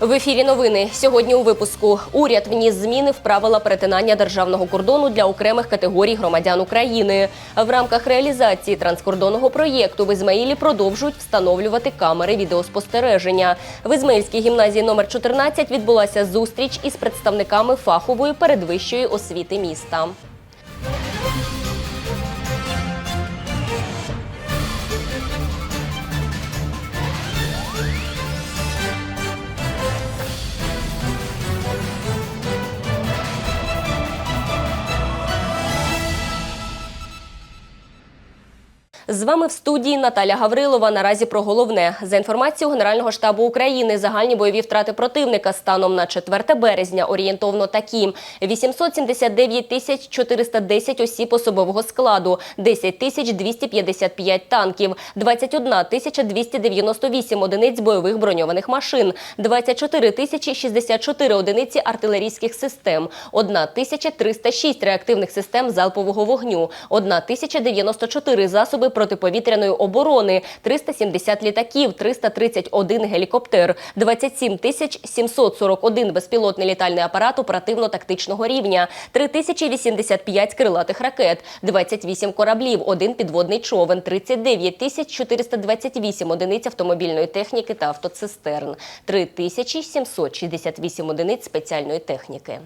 В ефірі новини сьогодні у випуску уряд вніс зміни в правила перетинання державного кордону для окремих категорій громадян України. В рамках реалізації транскордонного проєкту в Ізмаїлі продовжують встановлювати камери відеоспостереження. В Ізмаїльській гімназії номер 14 відбулася зустріч із представниками фахової передвищої освіти міста. З вами в студії Наталя Гаврилова. Наразі про головне за інформацією Генерального штабу України. Загальні бойові втрати противника станом на 4 березня орієнтовно такі: 879 тисяч 410 осіб особового складу, 10 тисяч 255 танків, 21 тисяча 298 одиниць бойових броньованих машин, 24 тисячі 64 одиниці артилерійських систем, 1 тисяча 306 реактивних систем залпового вогню, 1 тисяча 94 засоби протиповітряної оборони, 370 літаків, 331 гелікоптер, 27 тисяч 741 безпілотний літальний апарат оперативно-тактичного рівня, 3085 крилатих ракет, 28 кораблів, 1 підводний човен, 39 тисяч 428 одиниць автомобільної техніки та автоцистерн, 3768 одиниць спеціальної техніки.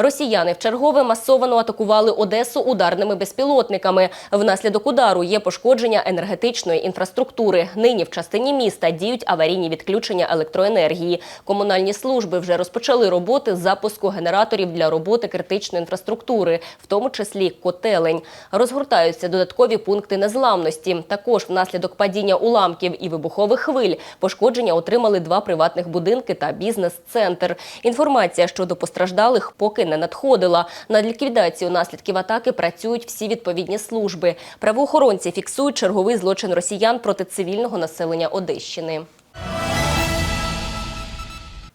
Росіяни вчергове масово атакували Одесу ударними безпілотниками. Внаслідок удару є пошкодження енергетичної інфраструктури. Нині в частині міста діють аварійні відключення електроенергії. Комунальні служби вже розпочали роботи з запуску генераторів для роботи критичної інфраструктури, в тому числі котелень. Розгортаються додаткові пункти незламності. Також внаслідок падіння уламків і вибухових хвиль пошкодження отримали два приватних будинки та бізнес-центр. Інформація щодо постраждалих поки не надходила. Над ліквідацією наслідків атаки працюють всі відповідні служби. Правоохоронці фіксують черговий злочин росіян проти цивільного населення Одещини.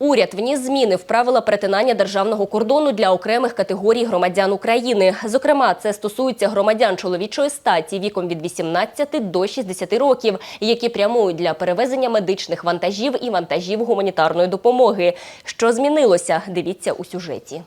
Уряд вніс зміни в правила перетинання державного кордону для окремих категорій громадян України. Зокрема, це стосується громадян чоловічої статі віком від 18 до 60 років, які прямують для перевезення медичних вантажів і вантажів гуманітарної допомоги. Що змінилося? Дивіться у сюжеті.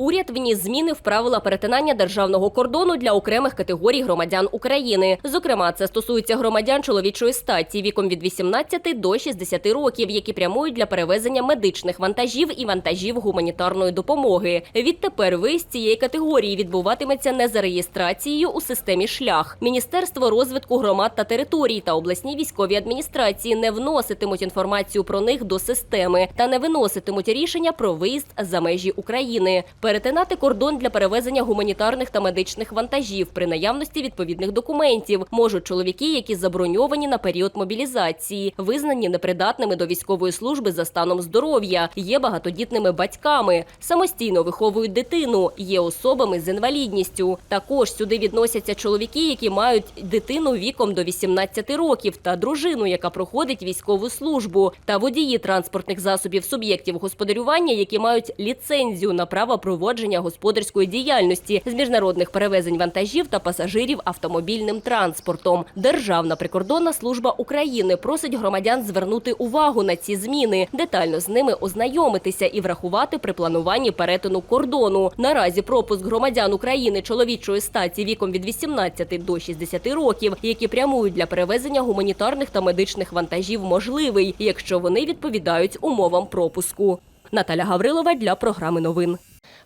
Уряд вніс зміни в правила перетинання державного кордону для окремих категорій громадян України. Зокрема, це стосується громадян чоловічої статі віком від 18 до 60 років, які прямують для перевезення медичних вантажів і вантажів гуманітарної допомоги. Відтепер виїзд цієї категорії відбуватиметься не за реєстрацією у системі шлях. Міністерство розвитку громад та територій та обласні військові адміністрації не вноситимуть інформацію про них до системи та не виноситимуть рішення про виїзд за межі України. Перетинати кордон для перевезення гуманітарних та медичних вантажів при наявності відповідних документів можуть чоловіки, які заброньовані на період мобілізації, визнані непридатними до військової служби за станом здоров'я, є багатодітними батьками, самостійно виховують дитину, є особами з інвалідністю. Також сюди відносяться чоловіки, які мають дитину віком до 18 років, та дружину, яка проходить військову службу, та водії транспортних засобів суб'єктів господарювання, які мають ліцензію на право проводження господарської діяльності з міжнародних перевезень вантажів та пасажирів автомобільним транспортом. Державна прикордонна служба України просить громадян звернути увагу на ці зміни, детально з ними ознайомитися і врахувати при плануванні перетину кордону. Наразі пропуск громадян України чоловічої статі віком від 18 до 60 років, які прямують для перевезення гуманітарних та медичних вантажів, можливий, якщо вони відповідають умовам пропуску. Наталя Гаврилова для програми новин.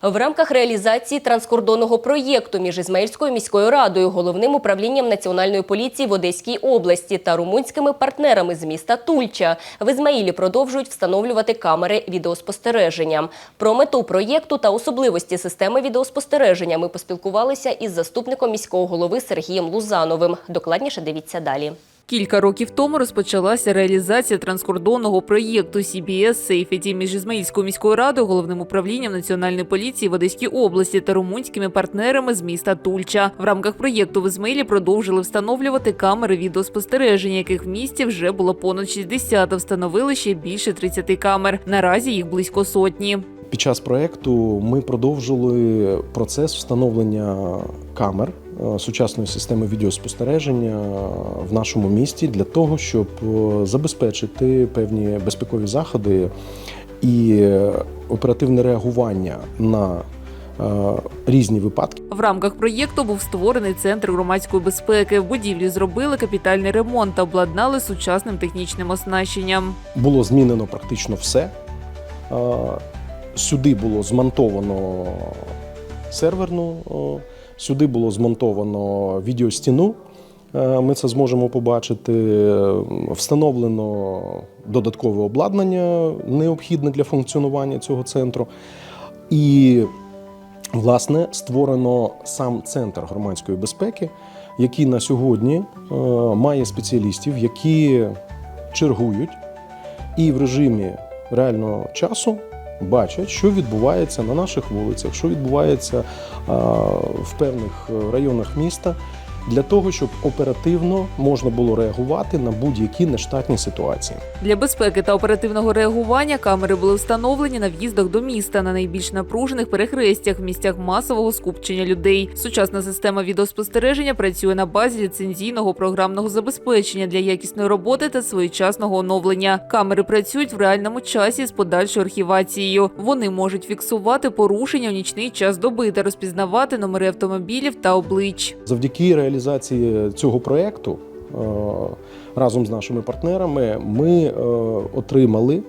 В рамках реалізації транскордонного проєкту між Ізмаїльською міською радою, головним управлінням національної поліції в Одеській області та румунськими партнерами з міста Тульча в Ізмаїлі продовжують встановлювати камери відеоспостереження. Про мету проєкту та особливості системи відеоспостереження ми поспілкувалися із заступником міського голови Сергієм Лузановим. Докладніше дивіться далі. Кілька років тому розпочалася реалізація транскордонного проєкту CBS Safety між Ізмаїльською міською радою, головним управлінням національної поліції в Одеській області та румунськими партнерами з міста Тульча. В рамках проєкту в Ізмаїлі продовжили встановлювати камери відеоспостереження, яких в місті вже було понад 60, а встановили ще більше 30 камер. Наразі їх близько сотні. Під час проекту ми продовжили процес встановлення камер сучасної системи відеоспостереження в нашому місті для того, щоб е, забезпечити певні безпекові заходи і е, оперативне реагування на е, різні випадки. В рамках проєкту був створений центр громадської безпеки. В будівлі зробили капітальний ремонт та обладнали сучасним технічним оснащенням. Було змінено практично все. Е, Сюди було змонтовано серверну, е, сюди було змонтовано відеостіну. Е, Ми це зможемо побачити. Е, Встановлено додаткове обладнання, необхідне для функціонування цього центру. І, власне, створено сам центр громадської безпеки, який на сьогодні е, має спеціалістів, які чергують і в режимі реального часу бачать, що відбувається на наших вулицях, що відбувається в певних е, районах міста, для того, щоб оперативно можна було реагувати на будь-які нештатні ситуації. Для безпеки та оперативного реагування камери були встановлені на в'їздах до міста на найбільш напружених перехрестях, в місцях масового скупчення людей. Сучасна система відеоспостереження працює на базі ліцензійного програмного забезпечення для якісної роботи та своєчасного оновлення. Камери працюють в реальному часі з подальшою архівацією. Вони можуть фіксувати порушення в нічний час доби та розпізнавати номери автомобілів та облич. Завдяки реалізації цього проєкту е, разом з нашими партнерами ми е, отримали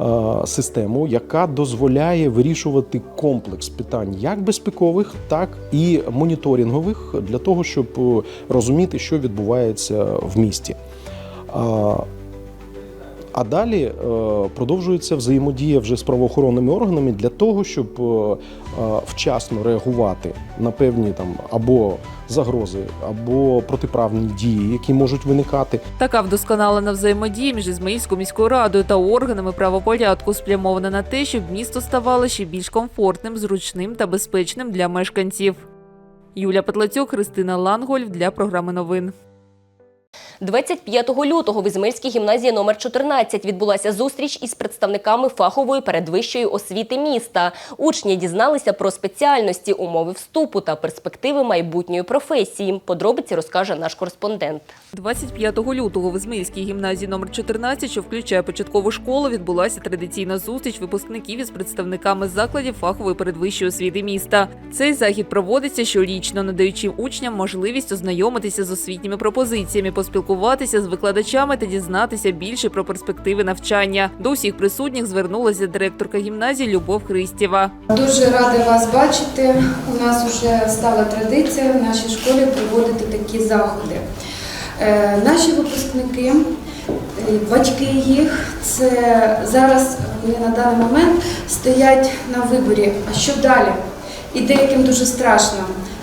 е, систему, яка дозволяє вирішувати комплекс питань як безпекових, так і моніторингових для того, щоб розуміти, що відбувається в місті. А, далі е, продовжується взаємодія вже з правоохоронними органами для того, щоб е, е, вчасно реагувати на певні там або загрози, або протиправні дії, які можуть виникати. Така вдосконалена взаємодія між Ізмаїльською міською радою та органами правопорядку спрямована на те, щоб місто ставало ще більш комфортним, зручним та безпечним для мешканців. Юля Петлацюк, Христина Лангольф для програми новин. 25 лютого в Ізмельській гімназії номер 14 відбулася зустріч із представниками фахової передвищої освіти міста. Учні дізналися про спеціальності, умови вступу та перспективи майбутньої професії. Подробиці розкаже наш кореспондент. 25 лютого в Ізмаїльській гімназії номер 14, що включає початкову школу, відбулася традиційна зустріч випускників із представниками закладів фахової передвищої освіти міста. Цей захід проводиться щорічно, надаючи учням можливість ознайомитися з освітніми пропозиціями, поспілкуватися з викладачами та дізнатися більше про перспективи навчання. До усіх присутніх звернулася директорка гімназії Любов Христєва. Дуже рада вас бачити. У нас вже стала традиція в нашій школі проводити такі заходи. Е, Наші випускники, батьки їх, це зараз вони на даний момент стоять на виборі. А що далі? І деяким дуже страшно,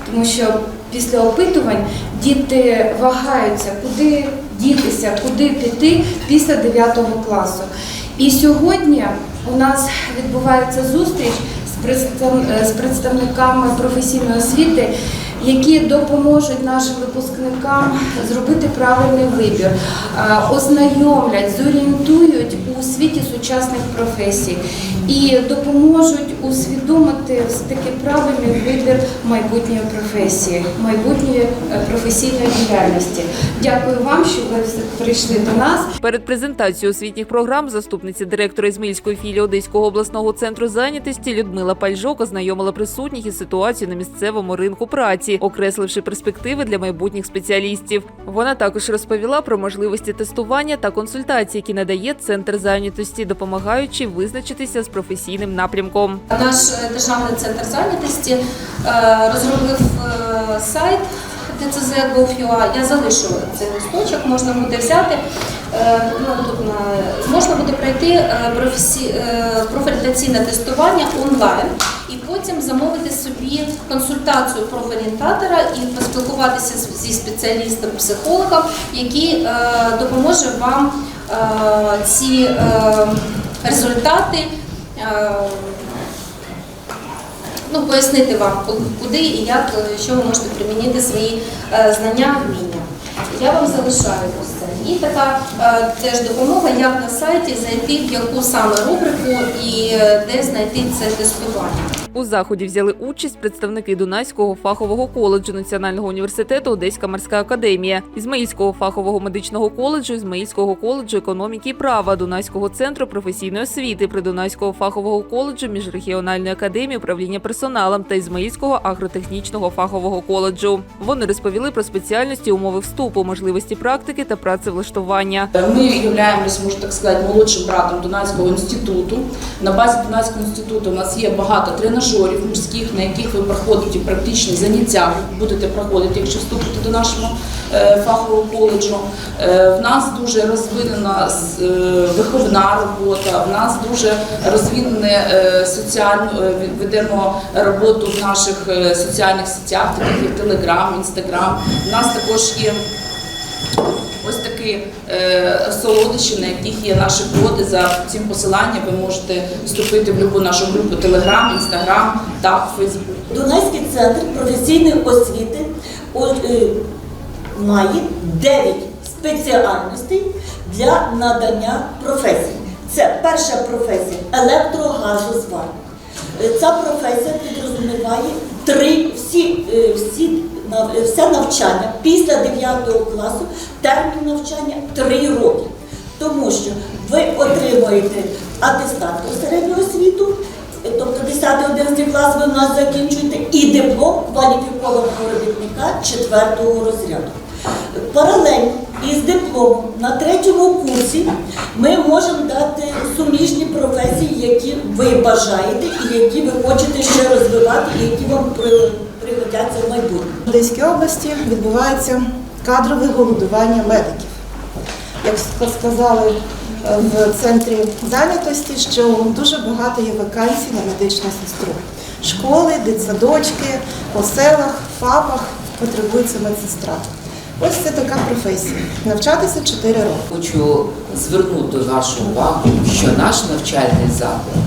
тому що після опитувань діти вагаються, куди дітися, куди піти після 9 класу. І сьогодні у нас відбувається зустріч з представниками професійної освіти, які допоможуть нашим випускникам зробити правильний вибір, ознайомлять, зорієнтують у світі сучасних професій і допоможуть усвідомити таки правильний вибір майбутньої професії, майбутньої е, професійної діяльності. Дякую вам, що ви прийшли до нас. Перед презентацією освітніх програм заступниця директора Ізмаїльської філії Одеського обласного центру зайнятості Людмила Пальжок ознайомила присутніх із ситуацією на місцевому ринку праці, окресливши перспективи для майбутніх спеціалістів. Вона також розповіла про можливості тестування та консультації, які надає центр зайнятості, допомагаючи визначитися з професійним напрямком. Наш е, державний центр зайнятості е, розробив е, сайт dcz.gov.ua. Я залишу цей листочок, можна буде взяти. Ну, на, можна буде пройти професі, е, профорієнтаційне тестування онлайн потім замовити собі консультацію профорієнтатора і поспілкуватися зі спеціалістом-психологом, який е, допоможе вам е, ці е, результати. ну, пояснити вам, куди і як, що ви можете примінити свої знання, вміння. Я вам залишаю ось це. І така теж допомога, як на сайті зайти в яку саме рубрику і де знайти це тестування. У заході взяли участь представники Дунайського фахового коледжу Національного університету Одеська морська академія, Ізмаїльського фахового медичного коледжу, Ізмаїльського коледжу економіки і права, Дунайського центру професійної освіти, Придунайського фахового коледжу міжрегіональної академії управління персоналом та Ізмаїльського агротехнічного фахового коледжу. Вони розповіли про спеціальності, умови вступу, можливості практики та працевлаштування. Мы являємось, можна так сказати, молодшим братом Дунайського інституту. На базі Дунайського інституту у нас є багато тренажерів морських, на яких ви проходите практичні заняття, будете проходити, якщо вступите до нашого е, фахового коледжу. Е, В нас дуже розвинена е, виховна робота, в нас дуже розвинене соціальну е, ведемо роботу в наших соціальних сетях, таких як Телеграм, Інстаграм. У нас також є Ось такі е, солодощі, на яких є наші коди. За цим посиланням ви можете вступити в будь-яку нашу групу Телеграм, Інстаграм та Фейсбук. Дунайський центр професійної освіти е, має 9 спеціальностей для надання професій. Це перша професія електрогазозвар. Е, Ця професія підрозуміває три всі, е, всі все навчання після 9 класу, термін навчання 3 роки. Тому що ви отримуєте атестат про середню освіту, е, тобто 10-11 клас ви в нас закінчуєте, і диплом кваліфікованого робітника 4 розряду. Паралельно із дипломом на третьому курсі ми можемо дати суміжні професії, які ви бажаєте і які ви хочете ще розвивати, і які вам пригодяться в майбутньому. В Одеській області відбувається кадрове голодування медиків. Як сказали е, в центрі зайнятості, що дуже багато є вакансій на медичну сестру. Школи, дитсадочки, по селах, ФАПах потребується медсестра. Ось це така професія. Навчатися 4 роки. Хочу звернути вашу увагу, що наш навчальний заклад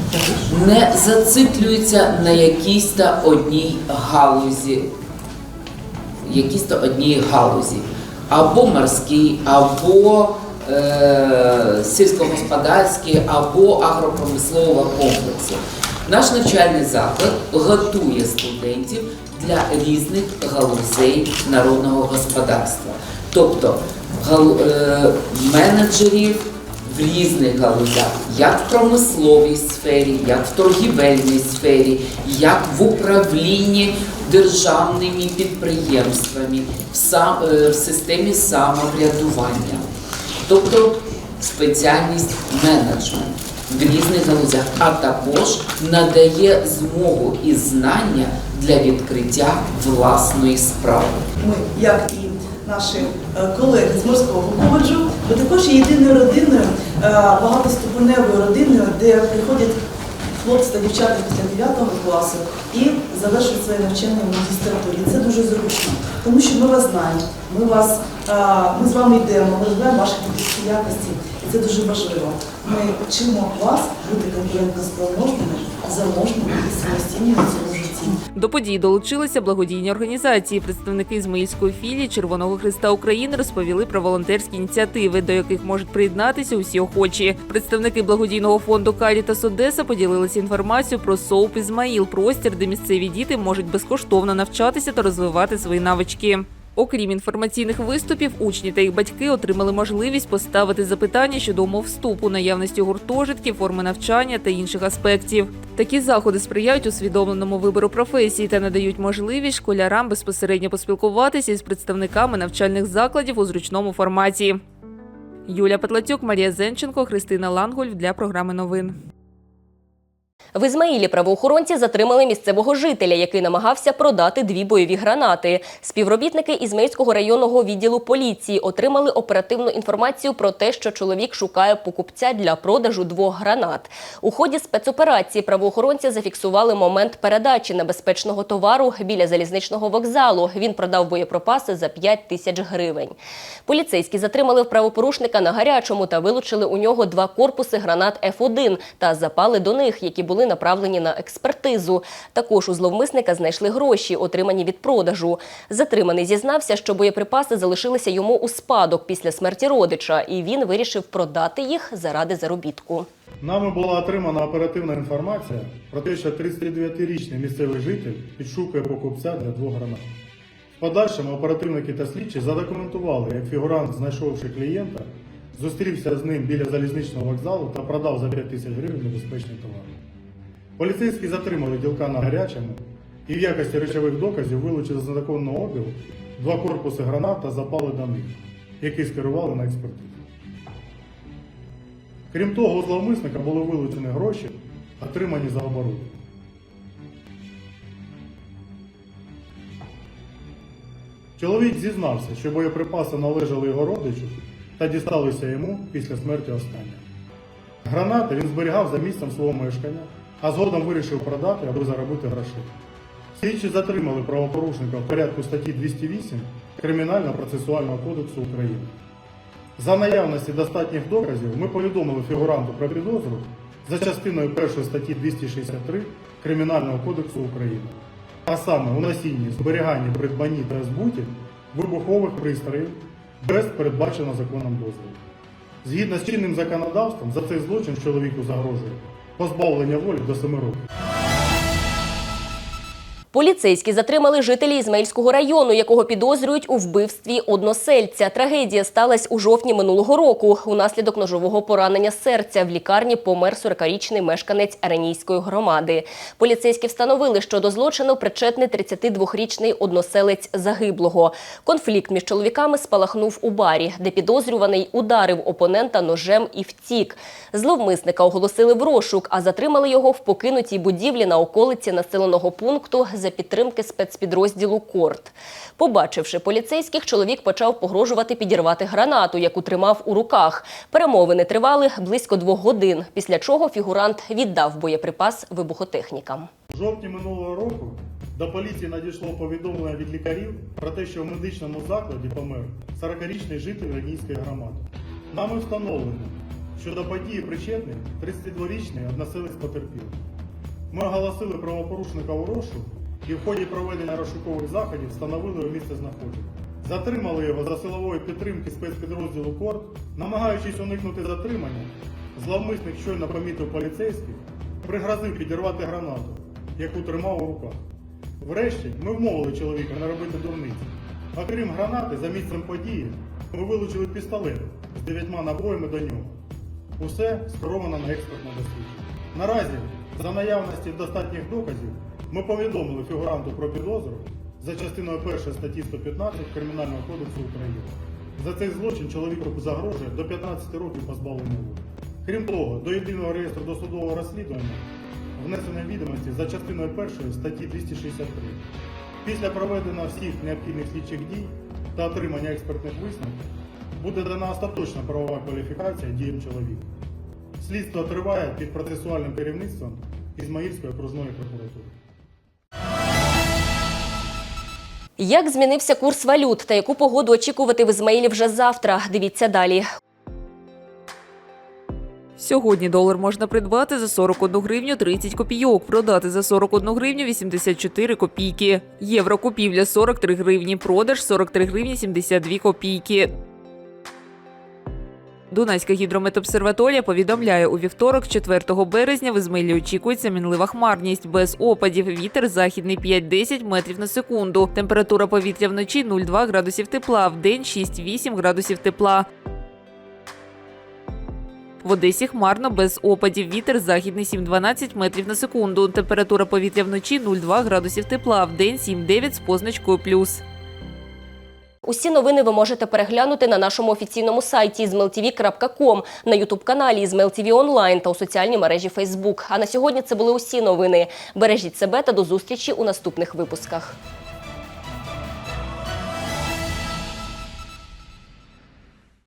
не зациклюється на якійсь одній галузі, якійсь та одній галузі, або морській, або е, сільськогосподарській, або агропромислового комплексу. Наш навчальний заклад готує студентів для різних галузей народного господарства, тобто гал- е, в різних галузях, як в промисловій сфері, як в торгівельній сфері, як в управлінні державними підприємствами, в, е, системі самоврядування. Тобто спеціальність менеджмент в різних галузях, а також надає змогу і знання для відкриття власної справи. Ми, як і наші е, колеги з морського коледжу, ми також є єдиною родиною, е, багатоступеневою родиною, де приходять хлопці та дівчата після 9 класу і завершують своє навчання в магістратурі. Це дуже зручно, тому що ми вас знаємо, ми вас ми з вами йдемо, ми знаємо ваші лідерські якості, і це дуже важливо. Ми вчимо вас бути конкурентно спроможними, заможними і самостійними в. До подій долучилися благодійні організації. Представники Ізмаїльської філії Червоного Христа України розповіли про волонтерські ініціативи, до яких можуть приєднатися усі охочі. Представники благодійного фонду Карітас Одеса поділилися інформацією про СОУП Ізмаїл, простір, де місцеві діти можуть безкоштовно навчатися та розвивати свої навички. Окрім інформаційних виступів, учні та їх батьки отримали можливість поставити запитання щодо умов вступу, наявності гуртожитків, форми навчання та інших аспектів. Такі заходи сприяють усвідомленому вибору професії та надають можливість школярам безпосередньо поспілкуватися із представниками навчальних закладів у зручному форматі. Юля Петлацюк, Марія Зенченко, Христина Лангольф для програми новин. В Ізмаїлі правоохоронці затримали місцевого жителя, який намагався продати дві бойові гранати. Співробітники Ізмаїльського районного відділу поліції отримали оперативну інформацію про те, що чоловік шукає покупця для продажу двох гранат. У ході спецоперації правоохоронці зафіксували момент передачі небезпечного товару біля залізничного вокзалу. Він продав боєприпаси за 5 тисяч гривень. Поліцейські затримали правопорушника на гарячому та вилучили у нього два корпуси гранат Ф1 та запали до них, які були направлені на експертизу. Також у зловмисника знайшли гроші, отримані від продажу. Затриманий зізнався, що боєприпаси залишилися йому у спадок після смерті родича, і він вирішив продати їх заради заробітку. Нами була отримана оперативна інформація про те, що 39-річний місцевий житель підшукує покупця для двох гранат. В подальшому оперативники та слідчі задокументували, як фігурант, знайшовши клієнта, зустрівся з ним біля залізничного вокзалу та продав за 5 тисяч гривень небезпечний товар. Поліцейські затримали ділка на гарячому і в якості речових доказів вилучили з незаконного обігу два корпуси гранат та запали до них, які скерували на експертизу. Крім того, у зловмисника були вилучені гроші, отримані за оборот. Чоловік зізнався, що боєприпаси належали його родичу та дісталися йому після смерті останнього. Гранати він зберігав за місцем свого мешкання, а згодом вирішив продати, аби заробити грошей. Слідчі затримали правопорушника в порядку статті 208 Кримінально-процесуального кодексу України. За наявності достатніх доказів ми повідомили фігуранту про підозру за частиною 1 статті 263 Кримінального кодексу України, а саме у носінні, зберіганні, придбанні та збуті вибухових пристроїв без передбаченого законом дозволу. Згідно з чинним законодавством, за цей злочин чоловіку загрожує позбавлення волі до 7 років. Поліцейські затримали жителі Ізмаїльського району, якого підозрюють у вбивстві односельця. Трагедія сталася у жовтні минулого року. Унаслідок ножового поранення серця в лікарні помер 40-річний мешканець Аренійської громади. Поліцейські встановили, що до злочину причетний 32-річний односелець загиблого. Конфлікт між чоловіками спалахнув у барі, де підозрюваний ударив опонента ножем і втік. Зловмисника оголосили в розшук, а затримали його в покинутій будівлі на околиці населеного пункту за підтримки спецпідрозділу Корт. Побачивши поліцейських, чоловік почав погрожувати підірвати гранату, яку тримав у руках. Перемовини тривали близько двох годин, після чого фігурант віддав боєприпас вибухотехнікам. У жовтні минулого року до поліції надійшло повідомлення від лікарів про те, що в медичному закладі помер 40-річний житель Радійської громади. Нами встановлено, що до події причетний 32-річний односелець потерпілий. Ми оголосили правопорушника у розшук і в ході проведення розшукових заходів встановили його місце знаходження. Затримали його за силової підтримки спецпідрозділу КОРД, намагаючись уникнути затримання, зловмисник щойно помітив поліцейських, пригрозив підірвати гранату, яку тримав у руках. Врешті ми вмовили чоловіка не робити дурниці. Окрім гранати, за місцем події ми вилучили пістолет з дев'ятьма набоями до нього. Усе скеровано на експертне дослідження. Наразі, за наявності достатніх доказів, ми повідомили фігуранту про підозру за частиною 1 статті 115 Кримінального кодексу України. За цей злочин чоловіку загрожує до 15 років позбавлення волі. Крім того, до єдиного реєстру досудового розслідування внесено відомості за частиною 1 статті 263. Після проведення всіх необхідних слідчих дій та отримання експертних висновків буде дана остаточна правова кваліфікація діям чоловіка. Слідство триває під процесуальним керівництвом Ізмаїльської окружної прокуратури. Як змінився курс валют та яку погоду очікувати в Ізмаїлі вже завтра? Дивіться далі. Сьогодні долар можна придбати за 41 гривню 30 копійок, продати за 41 гривню 84 копійки. Євро купівля 43 гривні, продаж 43 гривні 72 копійки. Дунайська гідрометобсерваторія повідомляє, у вівторок, 4 березня, в Ізмаїлі очікується мінлива хмарність без опадів. Вітер західний 5-10 метрів на секунду. Температура повітря вночі 0,2 градусів тепла, в день 6-8 градусів тепла. В Одесі хмарно без опадів. Вітер західний 7-12 метрів на секунду. Температура повітря вночі 0,2 градусів тепла, в день 7-9 з позначкою плюс. Усі новини ви можете переглянути на нашому офіційному сайті zmeltv.com, на ютуб-каналі ZmelTV Онлайн та у соціальній мережі Facebook. А на сьогодні це були усі новини. Бережіть себе та до зустрічі у наступних випусках.